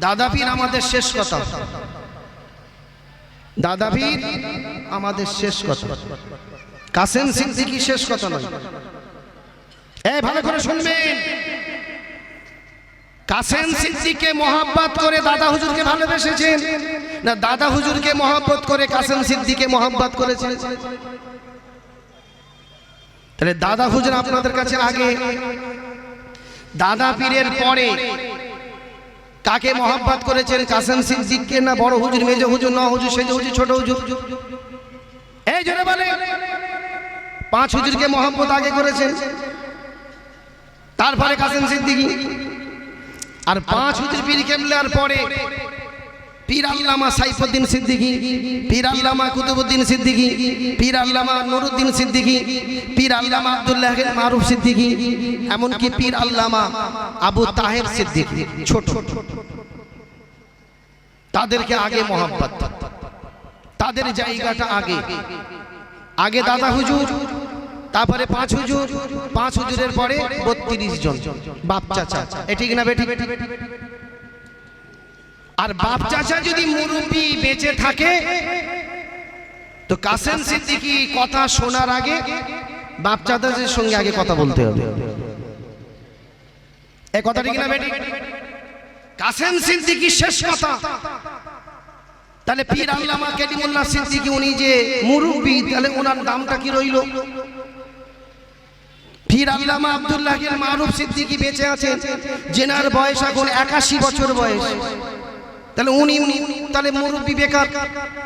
দাদা পীর আমাদের শেষ কথা। দাদা পীর আমাদের শেষ কথা। কাসেম সিদ্দিকি শেষ কথা নয়। এই, ভালো করে শুনবেন। কাসেম সিদ্দিককে মহাব্বত করে দাদা হুজুরকে ভালোবেসেছেন? না, দাদা হুজুরকে মহাব্বত করে কাসেম সিদ্দিককে মহাব্বত করেছেন? তাহলে দাদা হুজুর আপনাদের কাছে আগে। দাদা পীরের পরে কাকে মহাব্বাত করেছেন কাসেম সিদ্দিককে না বড় হুজুর মেজ হুজুর ন হুজুর সেজ হুজুর ছোট হুজুর। এই জোরে বলে। পাঁচ হুজুরকে মহাব্বত আগে করেছেন। তারপরে কাসেম সিদ্দিকি। আর পাঁচ হুজুর পীর আর পরে সাইফুদ্দিন মারুফ সিদ্দিকী, এমনকি আল্লামা আবু তাহের তাদেরকে আগে মোহাম্মত তাদের জায়গাটা আগে। আগে দাদা হুজুর, তারপরে পাঁচ হুজুর, পাঁচ হুজুরের পরে বত্রিশ জন, বাপ চাচা। এ ঠিক না বেটি আর বাপ চাচা যদি মুরব্বী বেঁচে থাকে, তো কাসেম সিদ্দিকি কথা শোনার আগে বাপ চাচাদের সঙ্গে আগে কথা বলতে হবে। এ কথা ঠিক না বেটি? কাসেম সিদ্দিকি শেষ কথা। তাহলে পীর আল্লামা কেডিমুল্লাহ সিদ্দিকি উনি যে মুরব্বী, তাহলে ওনার দামটা কি রইল? পীর আল্লামা আব্দুল্লাহ মারুফ সিদ্দিকি বেঁচে আছেন জেনার বয়স এখন একাশি বছর বয়স। তাহলে উনি তাহলে মুরব্বী বেকার,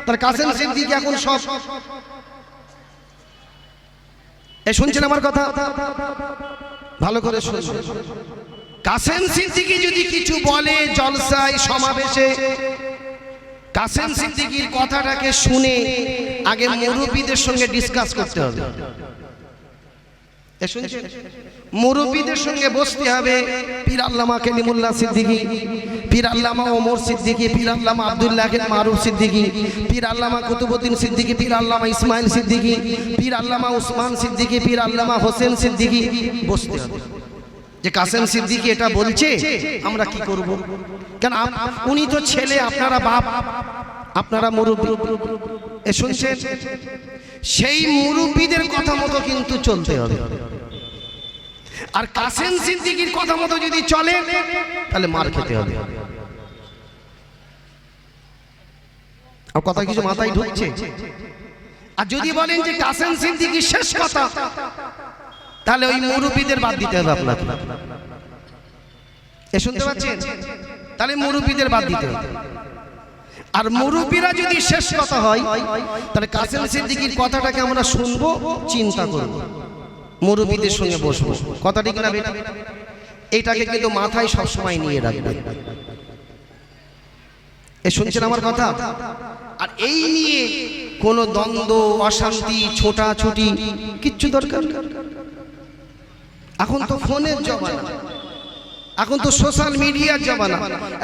তাহলে কাসেম সিদ্দিক এখন সব। এ, শুনছেন আমার কথা? ভালো করে শুনছেন কাসেম সিদ্দিকি যদি কিছু বলে জলসায় সমাবেশে, কাসেম সিদ্দিকির কথাটাকে শুনে আগে মুরব্বীদের সঙ্গে ডিসকাস করতে হবে। শুনছেন? মুরব্বীদের সঙ্গে বসতে হবে। পীর আল্লামা কেলিমুল্লাহ সিদ্দিকী পীর আল্লামা ওমর সিদ্দিকী পীর আল্লামা আব্দুল্লাহ মারুফ সিদ্দিকী পীর আল্লামা কুতুবুদ্দিন সিদ্দিকী পীর আল্লামা ইসমাইল সিদ্দিকী পীর আল্লামা উসমান সিদ্দিকী পীর আল্লামা হোসেন সিদ্দিকী। বসতে হবে। যে কাসেম সিদ্দিকী এটা বলছে আমরা কি করব? কেন উনি তো ছেলে আপনারা বাপ আপনারা মুরব্বী। এ শুনছেন? সেই মুরব্বীদের কথা মতো কিন্তু চলতে হবে। আর কাসেম সিদ্দিকির কথা মতো যদি চলে তাহলে মার খেতে হবে। আর কথা কিছু মাথায় ঢুকছে? আর যদি বলেন যে কাসেম সিদ্দিকির শেষ কথা তাহলে ওই মুরব্বীদের বাদ দিতে হবে আপনাকে। এ শুনতে পাচ্ছেন? তাহলে মুরব্বীদের বাদ দিতে হবে। আর মুরব্বীরা যদি শেষ কথা হয়, তাহলে কাসেম সিদ্দিকির কথাটাকে আমরা শুনব, চিন্তা করব। মুরব্বীদের সঙ্গে বসবো। কথা ঠিক না বেটা? কিন্তু মাথায় সবসময় নিয়ে রাখবে। এ শুনছেন আমার কথা? আর এই নিয়ে কোনো দ্বন্দ্ব, অশান্তি, ছোটাছুটি কিচ্ছু দরকার? এখন তো ফোনের জমানা। এখন তো সোশ্যাল মিডিয়ার জমানা।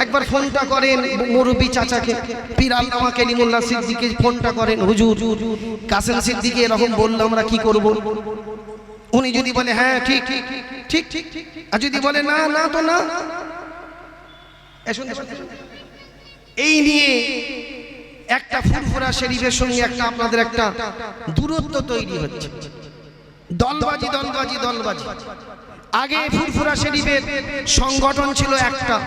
একবার ফোনটা করেন মুরব্বী চাচাকে পীর আল্লামা কেলিমুল্লাহ সিদ্দিকে ফোনটা করেন, হুজুর, কাসেম সিদ্দিকে এরকম বলল আমরা কি করব? উনি যদি বলে হ্যাঁ ঠিক ঠিক ঠিক আর যদি বলে, না না তো না। এই নিয়ে একটা ফুরফুরা শরীফের সঙ্গে একটা আপনাদের একটা দূরত্ব তৈরি হচ্ছে। দলবাজি দলবাজি দলবাজি। আগে ফুরফুরা শরীফের সংগঠন ছিল একটা।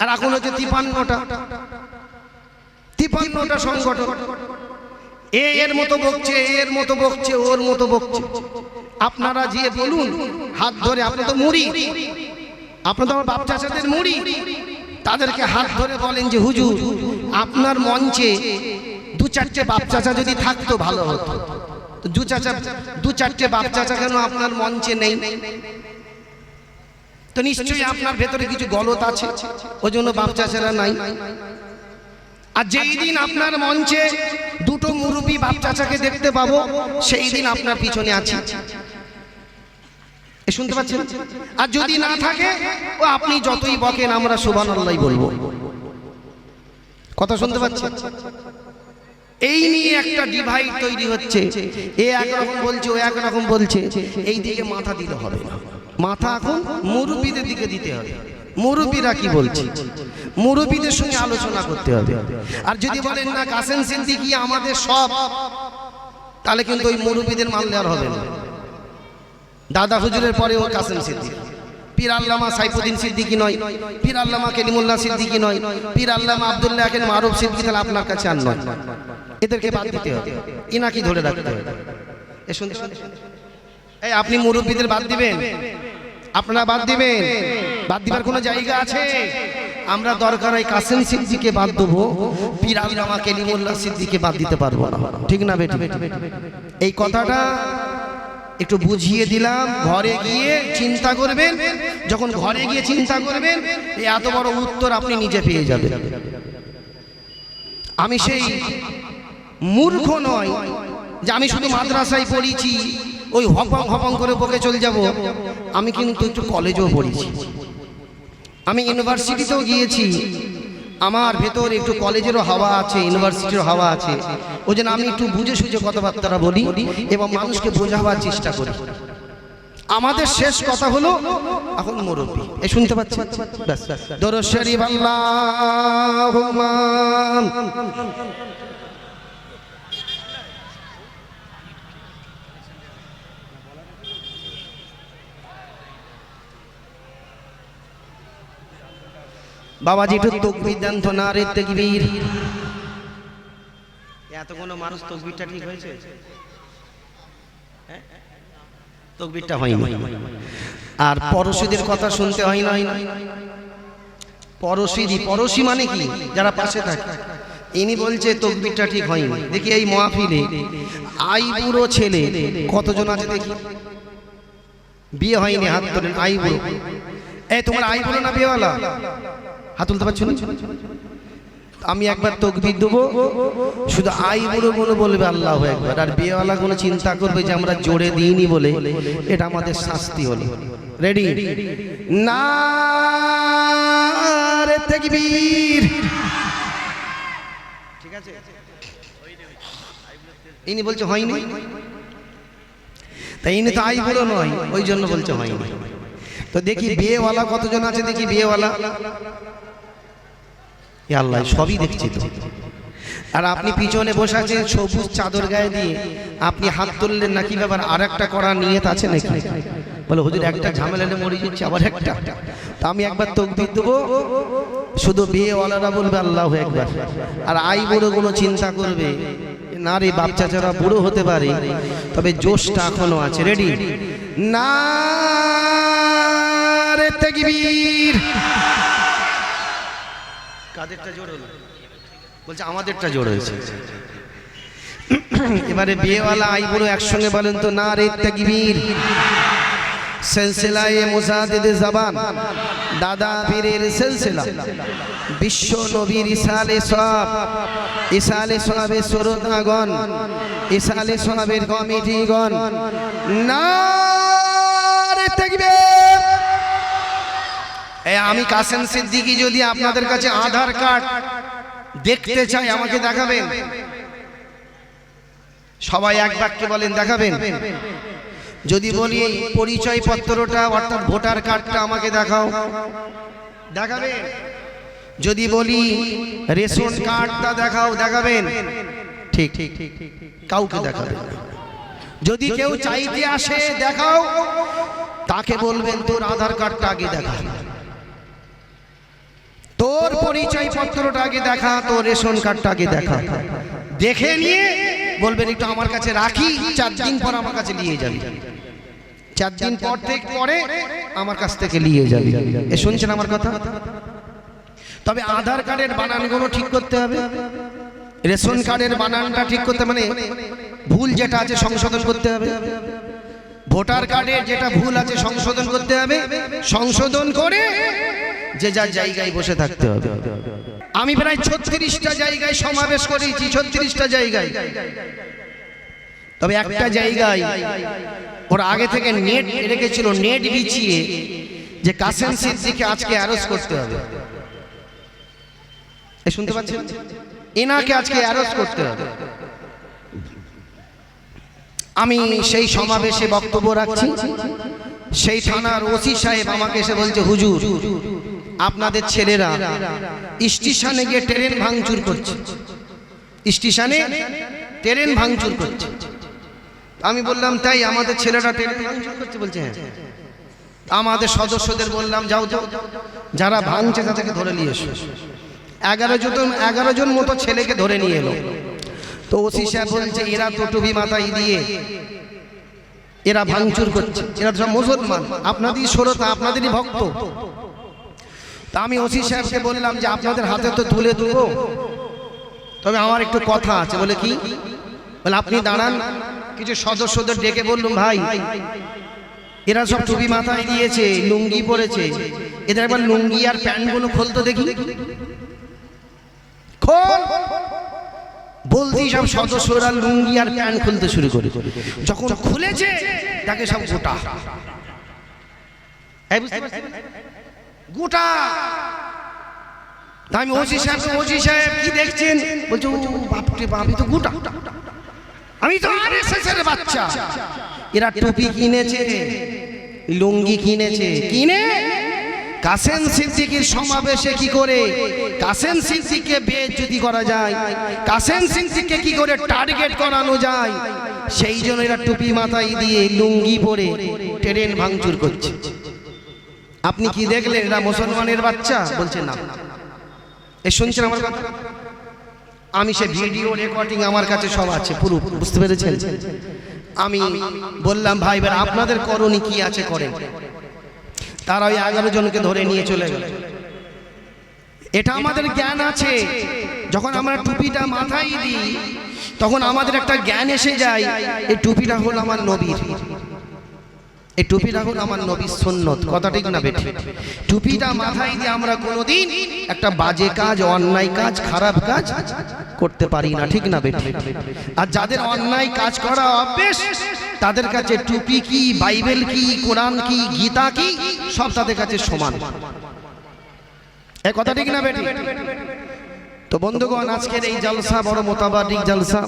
আর এখন হচ্ছে তিপান্নটা। তিপান্নটা সংগঠন। এ এর মতো বকছে এর মতো বকছে, ওর মতো বকছে। আপনারা যে বলুন, হাত ধরে, আপনি তো মুড়ি। আপনি তো আমার বাপ চাচাদের মুড়ি। তাদেরকে হাত ধরে বলেন যে, হুজুর, আপনার মঞ্চে দু চারটে বাপ চাচা যদি থাকতো, ভালো হতো। দু চাচা, দু চারটে বাপ চাচা কেন আপনার মঞ্চে নেই? তো নিশ্চয়ই আপনার ভেতরে কিছু গলত আছে ওই জন্য বাপ চাচারা নাই। আর যেই দিন আপনার মঞ্চে দুটো মুরব্বী বাপ চাচাকে দেখতে পাবো, সেই দিন আপনার পিছনে আছি। শুনতে পাচ্ছেন? আর যদি না থাকে, ও আপনি যতই বকেন, আমরা সুবান আল্লাহ বলব। কথা শুনতে পাচ্ছেন? এই নিয়ে একটা ডিভাইড তৈরি হচ্ছে। এ একরকম বলছে, ও একরকম বলছে। এই দিকে মাথা দিতে হবে। না মাথা এখন মুরব্বীদের দিকে দিতে হবে। মুরব্বীরা কি বলছে? মুরব্বীদের সঙ্গে আলোচনা করতে হবে। আর যদি বলেন, না, কাসেম সিদ্দিকি আমাদের সব, তাহলে কিন্তু ওই মুরব্বীদের মানলে আর হবে না। দাদা হুজুরের পরে ও কাসেম সিদ্দিক। পীর আল্লামা সাইফুদ্দিন সিদ্দিকি নয়, পীর আল্লামা কেলিমুল্লাহ সিদ্দিকি নয়, পীর আল্লামা আব্দুল্লাহ এখন মারুফ সিদ্দিকি তাহলে আপনার কাছে আর নয়। এদেরকে বাদ দিতে হবে। ইনাকি ধরে রাখতে হবে। এ শুনতে এই, আপনি মুরব্বীদের বাদ দিবেন। আপনারা বাদ দিবেন। বাদ দিবার কোনো জায়গা আছে? আমরা দরকার হয় কাসেম সিদ্দিকে বাদ দেবো, পীর আল্লামা কেলিমুল্লাহ সিদ্দিকে বাদ দিতে পারব না। ঠিক না বেটি? এই কথাটা একটু বুঝিয়ে দিলাম, ঘরে গিয়ে চিন্তা করবেন। যখন ঘরে গিয়ে চিন্তা করবেন এত বড় উত্তর আপনি নিজে পেয়ে যাবেন। আমি সেই মূর্খ নয় যে আমি শুধু মাদ্রাসায় পড়িছি, ওই হপং হপং করে বকে চলে যাব। আমি কিন্তু একটু কলেজেও পড়েছি। আমি ইউনিভার্সিটিতেও গিয়েছি। আমার ভেতর একটু কলেজেরও হাওয়া আছে ইউনিভার্সিটির হাওয়া আছে। ওই জন্য আমি একটু বুঝে সুঝে কথাবার্তারা বলি এবং মানুষকে বোঝাবার চেষ্টা করি। আমাদের শেষ কথা হলো, এখন মুরব্বী। এ শুনতে পাচ্ছি? বাবাজি একটু তকবির দেন তো না রে তকবীর। এত কোনো মানুষ তকবিরটা ঠিক হয়েছে? হ্যাঁ? তকবিরটা হয়নি। আর পড়োশীদের কথা শুনতে হয় না হয় না পড়োশীদি মানে কি? যারা পাশে থাকে। ইনি বলছে তকবিরটা ঠিক হয় হয়নি। দেখি এই মহাফিলে আই বুড়ো ছেলে কতজন আছে দেখি? বিয়ে হয়নি হাত তোলেন আই বুড়ো। এই তোমার আই বুড়ো না বিয়েওয়ালা? হাত তুলতে পারছ না? আমি একবার তকবির দেবো। শুধু আই বুড়ো বলে বলবে আল্লাহ একবার। আর বিয়েওয়ালা কোনো চিন্তা করবে যে আমরা জোরে দিইনি বলে, এটা আমাদের শাস্তি হলো। রেডি না ঠিক আছে? ইনি বলছে হয়নি? তাই ইনি তো আই বুড়ো নয়, ওই জন্য বলছে হয়নি। তো দেখি বিয়েওয়ালা কতজন আছে দেখি বিয়েওয়ালা। এ আল্লাহ, সবই দেখছি তো। আর আপনি পিছনে বসে আছেন সবুজ চাদর গায়ে দিয়ে, আপনি হাত তুললেন নাকি ব্যাপার? আর একটা করা নিয়ত আছে নাকি? বলে, হুজুর, একটা ঝামেলা নিয়ে মরে যাচ্ছে, আবার একটা। তা আমি একবার তকবির দেবো। শুধু বিয়েওয়ালারা বলবে, আল্লাহ একবার। আর আই বুড়ো কোনো চিন্তা করবে না রে বাচ্চা চাচারা বুড়ো হতে পারে, তবে জোশটা এখনও আছে। রেডি না রে, তকবীর। কাদেরটা জোর হলো? বলছে, আমাদেরটা জোর হয়েছে। এবারে বিয়েওয়ালা আই বুড়ো একসঙ্গে বলেন তো, না রে তাকবীর। দাদা কমিটিগণ। না রে তাকবীর এই আমি কাসেম সিদ্দিকি যদি আপনাদের কাছে আধার কার্ড দেখতে চাই আমাকে দেখাবেন। সবাই এক বাক্যে বলেন দেখাবেন। যদি বলি পরিচয় পত্রটা অর্থাৎ ভোটার কার্ডটা আমাকে দেখাও। দেখাবেন। যদি বলি রেশন কার্ডটা দেখাও দেখাবেন। ঠিক ঠিক ঠিক কাউকে দেখাবেন। যদি কেউ চাইতে আসে দেখাও। তাকে বলবেন তোর আধার কার্ডটা আগে দেখা। তোর পরিচয় পত্রটা আগে দেখা, তোর রেশন কার্ডটা আগে দেখা। দেখে নিয়ে বলবেন, একটু আমার কাছে রাখি, চার দিন পর আমার কাছে নিয়ে যাবি। চার দিন পর থেকে পরে আমার কাছ থেকে নিয়ে যাবি। এ শুনছেন আমার কথা? তবে আধার কার্ডের বানানগুলো ঠিক করতে হবে। রেশন কার্ডের বানানটা ঠিক করতে মানে ভুল যেটা আছে সংশোধন করতে হবে। ভোটার কার্ডের যেটা ভুল আছে সংশোধন করতে হবে। সংশোধন করে যে যার জায়গায় বসে থাকতে হবে। আমি প্রায় ছত্রিশটা জায়গায় সমাবেশ করেছি, ছত্রিশটা জায়গায়। তবে একটা জায়গায় ওরা আগে থেকে নেট রেখেছিল, নেট বিছিয়ে যে কাসেম সিদ্দিকে আজকে অ্যারেস্ট করতে হবে। শুনতে পাচ্ছেন? এনাকে আজকে অ্যারেস্ট করতে হবে। আমি সেই সমাবেশে বক্তব্য রাখছি। সেই থানার ওসি সাহেব আমাকে এসে বলছে, হুজুর আপনাদের ছেলেরা স্টেশনে গিয়ে ট্রেন ভাঙচুর করছে। স্টেশনে ট্রেন ভাঙচুর করছে। আমি বললাম, তাই আমাদের ছেলেরা ট্রেন ভাঙচুর করছে? বলছে হ্যাঁ। আমাদের সদস্যদের বললাম, যাও তো, যারা ভাঙছে তাদেরকে ধরে নিয়ে এসো। এগারো জন এগারো জন মতো ছেলেকে ধরে নিয়ে এলো। তো ওসি সাহেব বলছে, এরা তো টুপি মাথায় দিয়ে, এরা ভাঙচুর করছে। এরা সব মুসলমান। আপনাদেরই শ্রোতা আপনাদেরই ভক্ত। তা আমি ওসি সাহেবকে বললাম যে আপনাদের হাতে তো তুলে দেবো। তবে আমার একটু কথা আছে বলে কি? বলে আপনি দাঁড়ান। কিছু সদস্যদের ডেকে বললুম ভাই এরা সব টুপি মাথায় দিয়েছে লুঙ্গি পরেছে। এদের একবার লুঙ্গি আর প্যান্টগুলো খুলতো দেখি? খোল! বলতেই সব সদস্যরা লুঙ্গি আর প্যান্ট খুলতে শুরু করে। যখন খুলেছে তাকে সব গোটা? গোটা। আমি ওসি সাহেব ওসি সাহেব কি দেখছেন? বলছে, ও বাপরে বাপ তো গোটা। আমি তো আর এর বাচ্চা। এরা টুপি কিনেছে, লুঙ্গি কিনেছে। কিনে? কাসেম সিদ্দিকির সমাবেশে কি করে? কাসেম সিদ্দিককে বেজ্জতি করা যায়, কাসেম সিদ্দিককে কি করে টার্গেট করানো যায়? সেই জন্য এরা টুপি মাথায় দিয়ে লুঙ্গি পরে ট্রেন ভাঙচুর করছে। আপনি কি দেখলেন এরা মুসলমানের বাচ্চা? বলছে না। এ শুনছেন আমার কথা? আমি সে ভিডিও রেকর্ডিং আমার কাছে সব আছে পুরো বুঝতে পেরেছেন? আমি বললাম ভাই ভাই আপনাদের করণী কি আছে? করেন। তারা ওই এগারো জনকে ধরে নিয়ে চলে গেল। এটা আমাদের জ্ঞান আছে। যখন আমরা টুপিটা মাথায় দিই তখন আমাদের একটা জ্ঞান এসে যায় এই টুপিটা হলো আমার নবীর। এই টুপিটা হলো আমার নবীর সুন্নত। কথা ঠিক না বেঠি টুপিটা মাথায় দিয়ে আমরা কোনোদিন একটা বাজে কাজ, অন্যায় কাজ, খারাপ কাজ করতে পারি না। ঠিক না বেঠি আর যাদের অন্যায় কাজ করা অভ্যেস, তাদের কাছে টুপি কি, বাইবেল কি, কোরআন কি, গীতা কি, সব তাদের কাছে সমান। এ কথা ঠিক না বেঠি তো বন্ধুগণ, আজকের এই জলসা, বড় মোতাবারিক জলসা।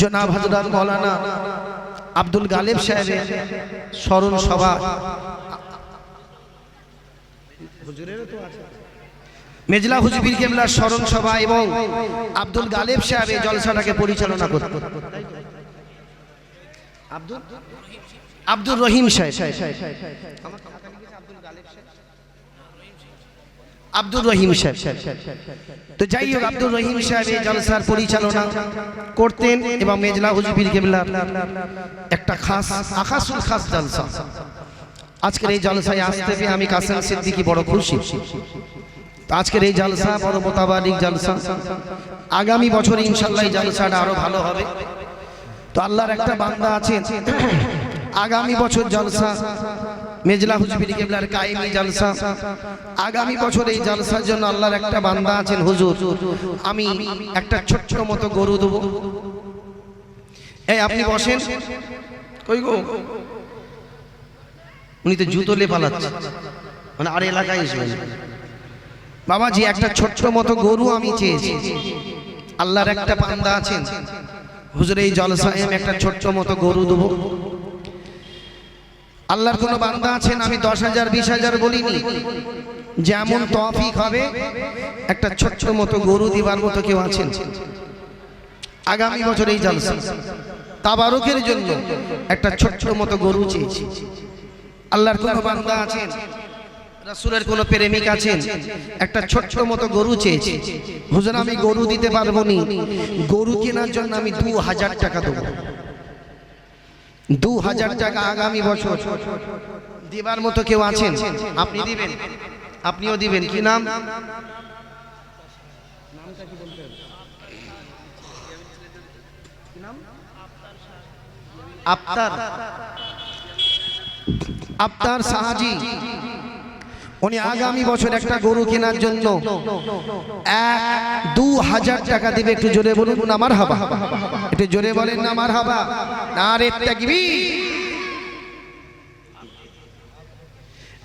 জনাব হজরত মৌলানা আব্দুল গালেব সাহেবের স্মরণ সভা। মেজলা হুজবির কেমলার স্মরণ সভা এবং আব্দুল গালেব সাহেব এই জলসাটাকে পরিচালনা করত আব্দুল? আব্দুর রহিম সাহেব। আব্দুর রহিম সাহেব। তো যাই হোক, আব্দুর রহিম সাহেব এই জলসার পরিচালনা করতেন এবং মেজলা হুজবির কেবলার একটা খাস আকাশুল খাস জলসা। আজকের এই জলসায় আসতে পেয়ে আমি কাসেম সিদ্দিকি বড় খুশি। আজকের এই জলসা বড় মোতাবারিক জলসা। আগামী বছর ইনশাল্লাহ এই জলসাটা আরও ভালো হবে। তো আল্লাহর একটা বান্দা আছেন। আগামী বছর জলসা মেজলা হুজবির কেবলার কায়েমি জলসা। আগামী বছর এই জলসার জন্য আল্লাহর একটা বান্দা আছেন হুজুর। আমি একটা ছোট্ট মতো গরু দেবো। এই আপনি বসেন। কই গো? উনি তো জুতো লে পালাচ্ছে। মানে আর এলাকায় এসবেন বাবাজি, একটা ছোট্ট মতো গরু আমি চেয়েছি। আল্লাহর একটা বান্দা আছেন। হুজুর, এই জলসায় আমি একটা ছোট্ট মতো গরু দেবো। আল্লাহর কোনো বান্দা আছেন আমি দশ হাজার বিশ হাজার বলিনি। যেমন তফিক হবে একটা ছোট্ট মতো গরু দিবার মতো কেউ আছেন। আগামী বছর এই জলসা তাবারকের জন্য একটা ছোট্ট মতো গরু চেয়েছি। আল্লাহর কোনো বান্দা আছেন? রাসূলের কোনো প্রেমিক আছেন? একটা ছোট্ট মতো গরু চেয়েছি। হুজুর আমি গরু দিতে পারব নি। গরু কেনার জন্য আমি দু হাজার টাকা দেবো। দু হাজার টাকা আগামী বছর। দিবার মতো কেউ আছেন? আপনি দিবেন। আপনিও দিবেন। কি নাম? আফতার। সাহাজি। উনি আগামী বছর একটা গরু কেনার জন্য এক দু হাজার টাকা দিবে। একটু জোরে বলুন, আমার হাবা। একটু জোরে বলেন না আমার হাবা না রে তাকবি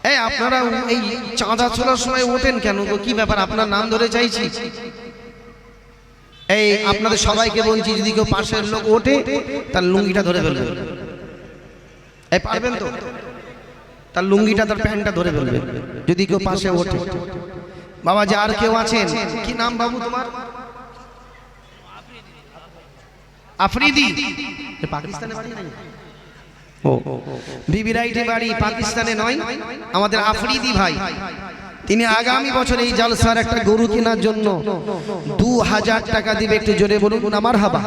এই আপনারা এই চাঁদা ছোলার সময় ওঠেন কেন গো? কি ব্যাপার? আপনার নাম ধরে চাইছি। এই আপনাদের সবাইকে বলছি যদি কেউ পাশের লোক ওঠে তার লুঙ্গিটা ধরে ফেলবেন। এই পারবেন তো? তার লুঙ্গিটা তার প্যান্টটা ধরে ফেলবে যদি কেউ পাশে ওঠে। বাবা যে আর কেউ আছেন? কি নাম বাবু তোমার? আফ্রিদি পাকিস্তানে বাড়ি নাই? ও বিবি রাইটে বাড়ি পাকিস্তানে নয় আমাদের আফ্রিদি ভাই। তিনি আগামী বছর এই জলসার একটা গরু কেনার জন্য দু হাজার টাকা দিবে একটু জোরে বলুন আমার হাবা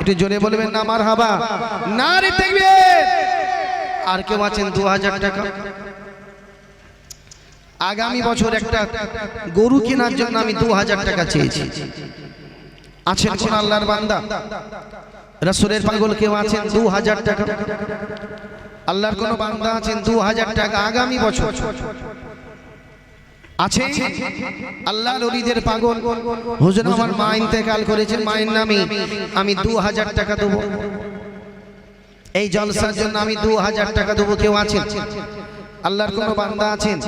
একটু জোরে বলবেন না আমার হাবা না রে দেখবে! আর কেউ আছেন দু হাজার টাকা? আগামী বছর একটা গরু কেনার জন্য আমি দু হাজার টাকা চেয়েছি। আছেন কোন আল্লাহর বান্দা। রসুলের পাগল কেউ আছেন? দু হাজার টাকা। আল্লাহর কোন বান্দা আছেন? দু হাজার টাকা আগামী বছর। আছে আল্লাহ নবীদের পাগল। হুজুর আমার মা ইন্তেকাল করেছেন মায়ের নামে। আমি দু হাজার টাকা দেবো। এই জলসার জন্য আমি দু হাজার টাকা দেবো কেউ আছেন? আল্লাহর কোন বান্দা আছেন?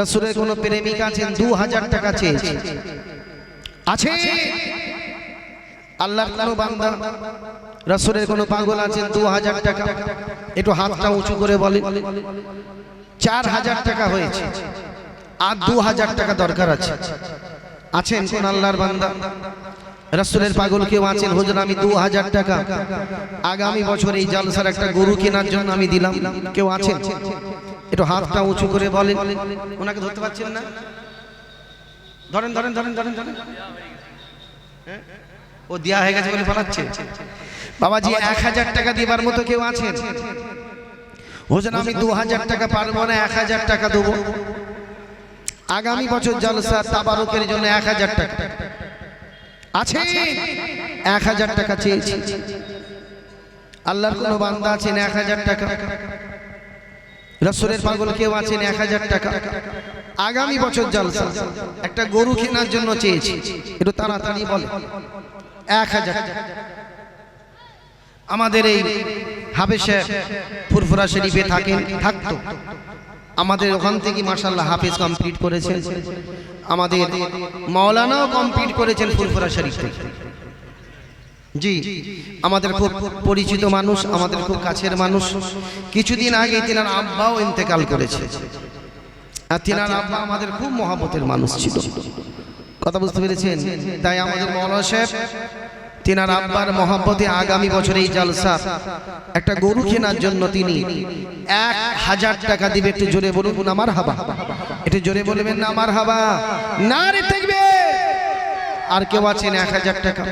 রসুলের কোন প্রেমিকা আছেন? দু হাজার টাকা চেয়েছে। আছে আল্লাহর কোন বান্দা, রসুলের কোন পাগল আছেন দু হাজার টাকা। একটু হাতটা উঁচু করে বলে। চার হাজার টাকা হয়েছে। আর দু হাজার টাকা দরকার আছে। আছেন কোন আল্লাহর বান্দা? রসুলের পাগল কেউ আছেন? হুজুর, আমি দু হাজার টাকা। আগামী বছর এই জলসার একটা গরু কেনার জন্য আমি দিলাম। কেউ আছেন? একটু হাতটা উঁচু করে বলেন। ওনাকে ধরতে পারছেন না? ধরেন ধরেন ধরেন ধরেন ধরেন। হ্যাঁ? ও দেয়া হয়ে গেছে বলে পালাচ্ছে। বাবাজি এক হাজার টাকা দিবার মতো কেউ আছেন? হুজুর আমি দু হাজার টাকা পারব না এক হাজার টাকা দেবো। আগামী বছর জলসা তাবারকের জন্য এক হাজার টাকা। আছে এক হাজার টাকা চেয়েছি। আল্লাহর কোন বান্দা আছেন? এক হাজার টাকা। রসুলের পাগল কেউ আছেন? এক হাজার টাকা। আগামী বছর জলসা। একটা গরু কেনার জন্য চেয়েছি। একটু তাড়াতাড়ি বলে এক হাজার। আমাদের এই হাবেশে ফুরফুরা শরীফে থাকেন, থাকতো। আমাদের ওখান থেকে মার্শাল্লাহ হাফিজ কমপ্লিট করেছেন। আমাদের মাওলানাও কমপ্লিট করেছেন ফুরফুরা শরীফ থেকে। জি, আমাদের খুব পরিচিত মানুষ, আমাদের খুব কাছের মানুষ। কিছুদিন আগে তিনার আব্বাও ইন্তেকাল করেছে। আর তিনার আব্বা আমাদের খুব মহাবতের মানুষ ছিল। কথা বুঝতে পেরেছেন? তাই আমাদের মৌলানা সাহেব, তিনার আব্বার মহাব্বতে আগামী বছর এই জালসা, একটা গরু কেনার জন্য তিনি এক হাজার টাকা দিবে, একটু জোরে বলুন আমার হাবা। একটু জোরে বলবেন না, আমার হাবা। না রে দেখবে। আর কেউ আছেন এক হাজার টাকা।